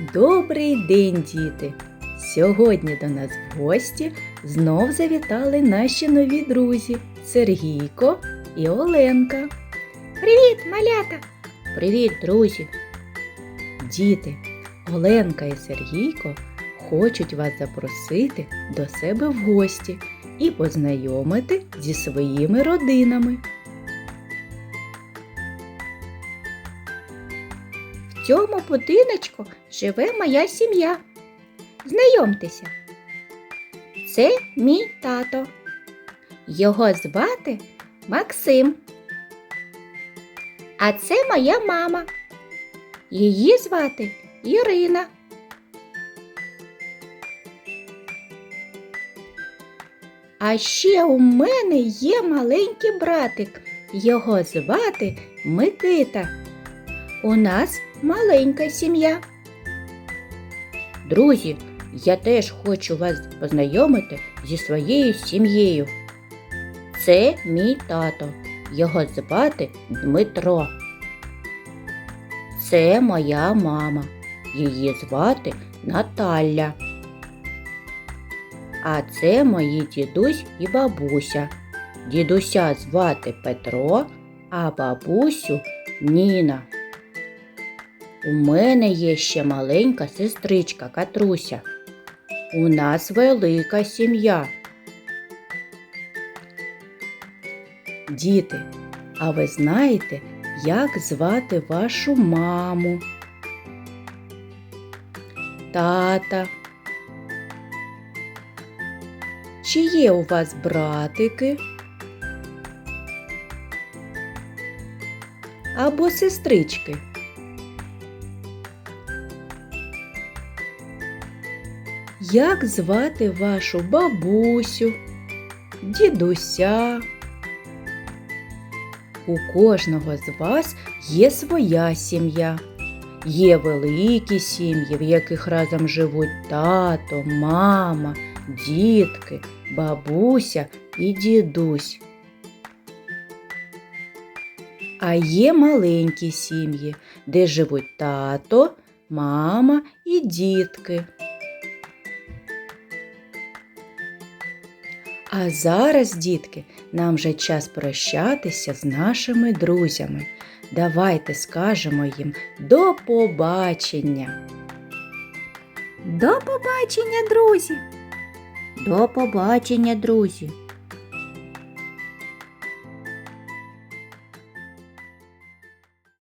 Добрий день, діти! Сьогодні до нас в гості знов завітали наші нові друзі Сергійко і Оленка. Привіт, малята! Привіт, друзі! Діти, Оленка і Сергійко хочуть вас запросити до себе в гості і познайомити зі своїми родинами. В цьому будиночку живе моя сім'я. Знайомтеся. Це мій тато. Його звати Максим. А це моя мама. Її звати Ірина. А ще у мене є маленький братик. Його звати Микита. У нас маленька сім'я. Друзі, я теж хочу вас познайомити зі своєю сім'єю. Це мій тато. Його звати Дмитро. Це моя мама. Її звати Наталя. А це мої дідусь і бабуся. Дідуся звати Петро, а бабусю Ніна. У мене є ще маленька сестричка Катруся. У нас велика сім'я. Діти, а ви знаєте, як звати вашу маму? Тата. Чи є у вас братики? Або сестрички? Як звати вашу бабусю, дідуся? У кожного з вас є своя сім'я. Є великі сім'ї, в яких разом живуть тато, мама, дітки, бабуся і дідусь. А є маленькі сім'ї, де живуть тато, мама і дітки. А зараз, дітки, нам вже час прощатися з нашими друзями. Давайте скажемо їм до побачення. До побачення, друзі. До побачення, друзі.